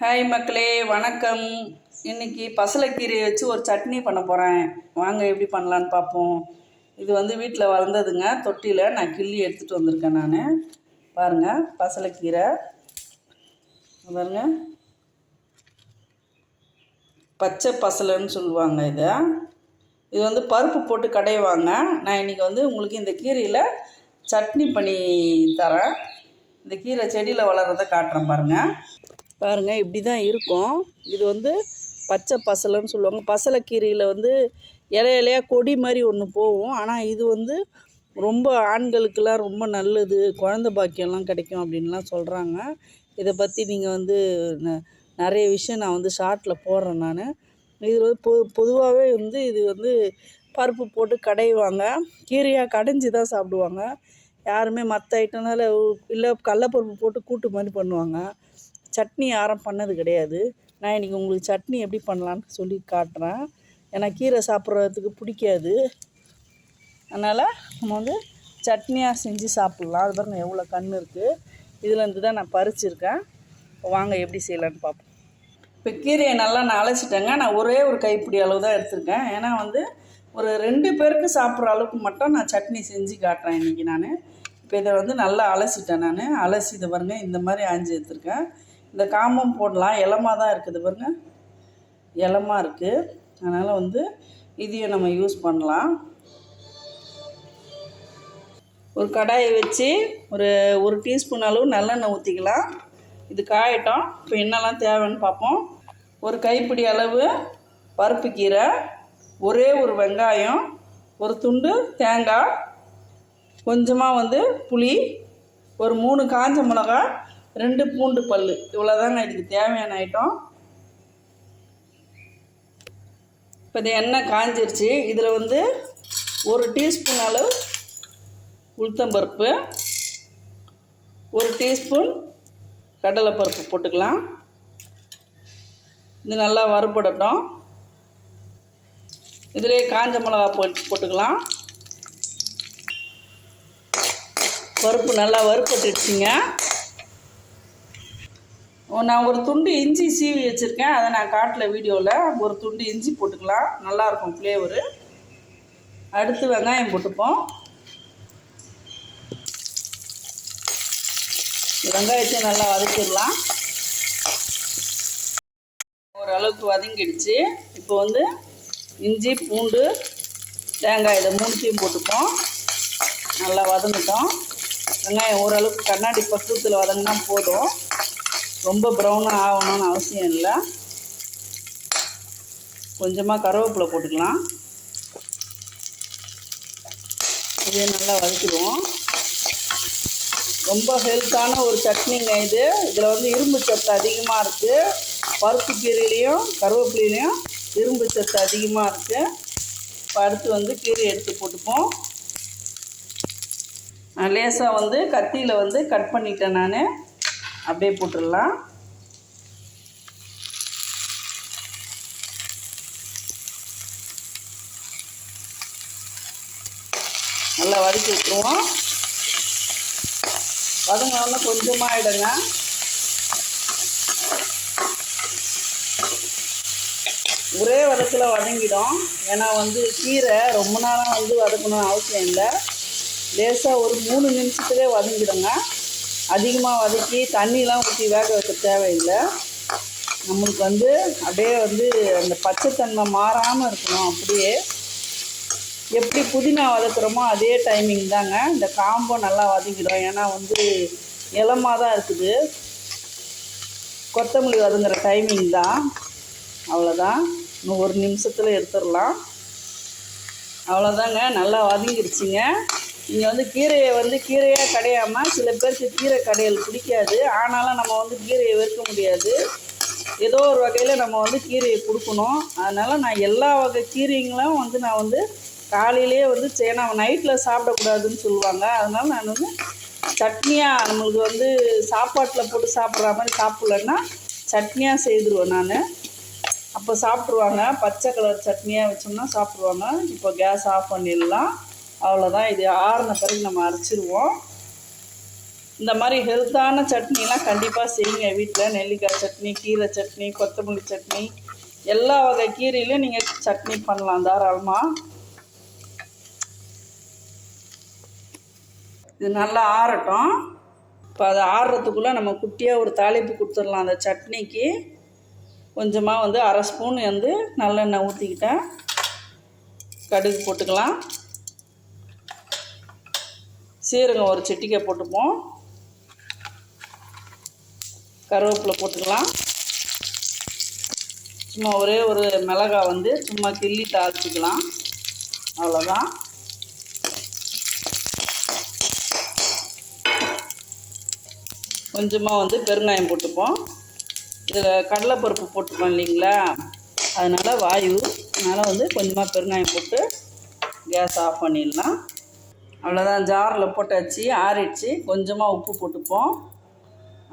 Hi மக்களே வணக்கம். இன்றைக்கி பசலைக்கீரையை வச்சு ஒரு சட்னி பண்ண போகிறேன் வாங்க எப்படி பண்ணலான்னு பார்ப்போம். இது வந்து வீட்டில் வளர்ந்ததுங்க. தொட்டியில் நான் கிள்ளி எடுத்துகிட்டு வந்திருக்கேன் நான். பாருங்கள் பசலைக்கீரை. பாருங்க. பச்சை பசலைன்னு சொல்லுவாங்க இதை. இது வந்து பருப்பு போட்டு கடைவாங்க நான் இன்றைக்கி வந்து உங்களுக்கு இந்த கீரையில் சட்னி பண்ணி தரேன். இந்த கீரை செடியில் வளர்கிறத காட்டுறேன் பாருங்கள் பாருங்கள் இப்படி தான் இருக்கும். இது வந்து பச்சை பசலைன்னு சொல்லுவாங்க. பசலைக்கீரையில் வந்து இலை கொடி மாதிரி ஒன்று போகும். ஆனால் இது வந்து ரொம்ப ஆண்களுக்கெல்லாம் ரொம்ப நல்லது. குழந்த பாக்கியம்லாம் கிடைக்கும் அப்படின்லாம் சொல்கிறாங்க இதை பற்றி நீங்கள் வந்து ந- நிறைய விஷயம் நான் வந்து ஷார்ட்டில் போடுறேன் நான். இது வந்து பொ பொதுவாகவே வந்து இது வந்து பருப்பு போட்டு கடைவாங்க. கீரையாக கடைஞ்சி தான் சாப்பிடுவாங்க. யாருமே மற்ற ஐட்டம்னால இல்லை கடலப்பருப்பு போட்டு கூட்டு மாதிரி பண்ணுவாங்க. சட்னி யாரும் பண்ணது கிடையாது. நான் இன்றைக்கி உங்களுக்கு சட்னி எப்படி பண்ணலான்னு சொல்லி காட்டுறேன். ஏன்னா கீரை சாப்பிட்றதுக்கு பிடிக்காது. அதனால் நம்ம வந்து சட்னியாக செஞ்சு சாப்பிட்லாம். அது பாருங்கள் எவ்வளோ கண் இருக்குது இதுலேருந்து தான் நான் பறிச்சிருக்கேன். வாங்க எப்படி செய்யலான்னு பார்ப்போம். இப்போ கீரையை நல்லா நான் அலசிட்டேங்க. நான் ஒரே ஒரு கைப்பிடி அளவு தான் எடுத்திருக்கேன். ஏன்னா வந்து ஒரு ரெண்டு பேருக்கு சாப்பிட்ற அளவுக்கு மட்டும் நான் சட்னி செஞ்சு காட்டுறேன் இன்றைக்கி நான். இப்போ இதை வந்து நல்லா அலசிட்டேன் நான். அலசி இதை பாருங்கள் இந்த மாதிரி ஆஞ்சி எடுத்திருக்கேன். இந்த காம்பம் போடலாம். இலமா தான் இருக்குது பாருங்க. இலமா இருக்குது அதனால் வந்து இதையும் நம்ம யூஸ் பண்ணலாம். ஒரு கடாயை வச்சு ஒரு ஒரு டீஸ்பூன் அளவு நல்லெண்ணெய் ஊற்றிக்கலாம் இது காயட்டும். இப்போ என்னெல்லாம் தேவைன்னு பார்ப்போம். ஒரு கைப்பிடி அளவு பருப்பு கீரை ஒரே ஒரு வெங்காயம் ஒரு துண்டு தேங்காய் கொஞ்சமாக வந்து புளி ஒரு மூணு காஞ்ச மிளகா ரெண்டு பூண்டு பல் இவ்வளோதாங்க இதுக்கு தேவையான ஐட்டம் இப்போ இது எண்ணெய் காஞ்சிருச்சு. இதில் வந்து ஒரு டீஸ்பூன் அளவு உளுத்தம்பருப்பு ஒரு டீஸ்பூன் கடலைப்பருப்பு போட்டுக்கலாம். இது நல்லா வறுபடட்டும். இதிலே காஞ்ச மிளகா போட்டு போட்டுக்கலாம். பருப்பு நல்லா வறுப்பட்டுடுச்சிங்க நான் ஒரு துண்டு இஞ்சி சீவி வச்சுருக்கேன். அதை நான் காட்டில் வீடியோவில் ஒரு துண்டு இஞ்சி போட்டுக்கலாம். நல்லாயிருக்கும் ஃப்ளேவரு அடுத்து வெங்காயம் போட்டுப்போம். வெங்காயத்தை நல்லா வதக்கிடலாம். ஓரளவுக்கு வதங்கிடுச்சு. இப்போ வந்து இஞ்சி பூண்டு தேங்காய் இதை மூணுத்தையும் போட்டுப்போம். நல்லா வதங்கிட்டோம். வெங்காயம் ஓரளவுக்கு கண்ணாடி பக்குவத்தில் வதங்கினா போதும். ரொம்ப ப்ரௌனாக ஆகணும்னு அவசியம் இல்லை. கொஞ்சமாக கருவேப்பிலை போட்டுக்கலாம். இதையும் நல்லா வதக்கிடுவோம். ரொம்ப ஹெல்த்தான ஒரு சட்னிங்க இது. இதில் வந்து இரும்பு சத்து அதிகமாக இருக்குது பருப்பு கீரையிலையும் கருவேப்பிலையிலையும் இரும்பு சத்து அதிகமாக இருக்குது இப்போ அடுத்து வந்து கீரை எடுத்து போட்டுப்போம். லேசாக வந்து கத்தியில் வந்து கட் பண்ணிட்டேன் நான். அப்படியே போட்டுடலாம். நல்லா வதக்கி விட்டுருவோம். வதங்கினா கொஞ்சமாக ஆகிடுங்க ஒரே வதக்கில் வதங்கிடும். ஏன்னா வந்து கீரை ரொம்ப நேரம் வந்து வதக்கணும்னு அவசியம் இல்லை. லேசாக ஒரு மூணு நிமிஷத்துலேயே வதங்கிடுங்க. அதிகமாக வதக்கி தண்ணிலாம் ஊற்றி வேக வைக்க தேவையில்லை. நம்மளுக்கு வந்து அப்படியே வந்து அந்த பச்சைத்தன்மை மாறாமல் இருக்கணும் அப்படியே. எப்படி புதினா வதக்குறோமோ அதே டைமிங் தாங்க. இந்த காம்போ நல்லா வதக்கிடும் ஏன்னா வந்து இளமாக தான் இருக்குது. கொத்தமல்லி வதங்குற டைமிங் தான். அவ்வளோதான் இன்னும் ஒரு நிமிஷத்தில் எடுத்துடலாம். அவ்வளோதாங்க நல்லா வதங்கிருச்சுங்க. நீங்கள் வந்து கீரையை வந்து கீரையாக கடையாமல் சில பேருக்கு கீரை கடையல் பிடிக்காது. ஆனாலும் நம்ம வந்து கீரையை வெறுக்க முடியாது. ஏதோ ஒரு வகையில் நம்ம வந்து கீரையை கொடுக்கணும். அதனால் நான் எல்லா வகை கீரைங்களும் வந்து நான் வந்து காலையிலேயே வந்து ஏன்னா நைட்டில் சாப்பிடக்கூடாதுன்னு சொல்லுவாங்க. அதனால் நான் வந்து சட்னியாக நம்மளுக்கு வந்து சாப்பாட்டில் போட்டு சாப்பிட்ற மாதிரி சாப்பிட்லன்னா சட்னியாக செய்துருவேன் நான். அப்போ சாப்பிட்ருவாங்க பச்சை கலர் சட்னியாக வச்சோம்னா சாப்பிட்ருவாங்க இப்போ கேஸ் ஆஃப் பண்ணிடலாம். அவ்வளோதான் இது ஆறின பிறகு நம்ம அரைச்சிடுவோம் இந்த மாதிரி ஹெல்த்தான சட்னிலாம் கண்டிப்பாக செய்யுங்க. வீட்டில் நெல்லிக்காய் சட்னி கீரை சட்னி கொத்தமல்லி சட்னி எல்லா வகை கீரையிலையும் நீங்கள் சட்னி பண்ணலாம் தாராளமாக இது நல்லா ஆறட்டும். இப்போ அது ஆறுறதுக்குள்ளே நம்ம குட்டியாக ஒரு தாளிப்பு கொடுத்துடலாம் அந்த சட்னிக்கு. கொஞ்சமாக வந்து அரை ஸ்பூன் வந்து நல்லெண்ணெய் ஊற்றிக்கிட்டேன் கடுகு போட்டுக்கலாம். சீரகம் ஒரு சிட்டிக்கை போட்டுப்போம். கருவேப்பிலை போட்டுக்கலாம். சும்மா ஒரே ஒரு மிளகாய் வந்து சும்மா கிள்ளி தாளிச்சிக்கலாம். அவ்வளோதான் கொஞ்சமாக வந்து பெருங்காயம் போட்டுப்போம். இதில் கடலைப்பருப்பு போட்டுப்போம் இல்லைங்களா? அதனால் வாயு. அதனால் வந்து கொஞ்சமாக பெருங்காயம் போட்டு கேஸ் ஆஃப் பண்ணிடலாம். அவ்வளோதான் ஜாரில் போட்டாச்சு ஆறிடுச்சு. கொஞ்சமாக உப்பு போட்டுப்போம்.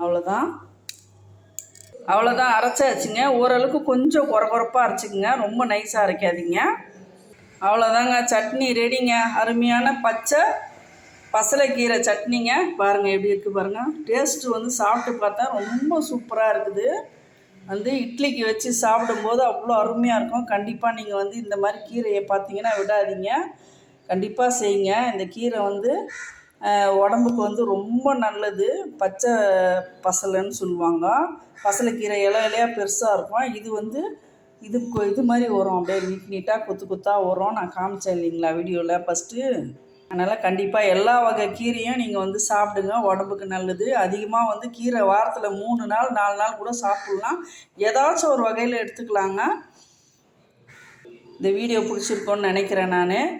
அவ்வளோதான் அவ்வளோதான் அரைச்சாச்சுங்க. ஓரளவுக்கு கொஞ்சம் குறை குறைப்பாக அரைச்சிக்கங்க. ரொம்ப நைஸாக அரைக்காதீங்க. அவ்வளோதாங்க சட்னி ரெடிங்க அருமையான பச்சை பசலைக்கீரை சட்னிங்க. பாருங்கள் எப்படி இருக்குது பாருங்கள் டேஸ்ட்டு வந்து சாப்பிட்டு பார்த்தா ரொம்ப சூப்பராக இருக்குது. வந்து இட்லிக்கு வச்சு சாப்பிடும்போது அவ்வளோ அருமையாக இருக்கும். கண்டிப்பாக நீங்கள் வந்து இந்த மாதிரி கீரையை பார்த்தீங்கன்னா விடாதீங்க. கண்டிப்பாக செய்யுங்க. இந்த கீரை வந்து உடம்புக்கு வந்து ரொம்ப நல்லது. பச்சை பசலைன்னு சொல்லுவாங்க. பசலைக்கீரை இலை இலையாக பெருசாக இருக்கும். இது வந்து இது கொ- இது மாதிரி வரும். அப்படியே நீட் நீட்டாக கொத்து கொத்தாக வரும். நான் காமிச்சேன் இல்லைங்களா வீடியோவில் ஃபஸ்ட்டு அதனால் கண்டிப்பாக எல்லா வகை கீரையும் நீங்கள் வந்து சாப்பிடுங்க. உடம்புக்கு நல்லது. அதிகமாக வந்து கீரை வாரத்தில் மூணு நாள் நாலு நாள் கூட சாப்பிட்லாம் ஏதாச்சும் ஒரு வகையில் எடுத்துக்கலாங்க. இந்த வீடியோ பிடிச்சிருக்கோன்னு நினைக்கிறேன் நான்.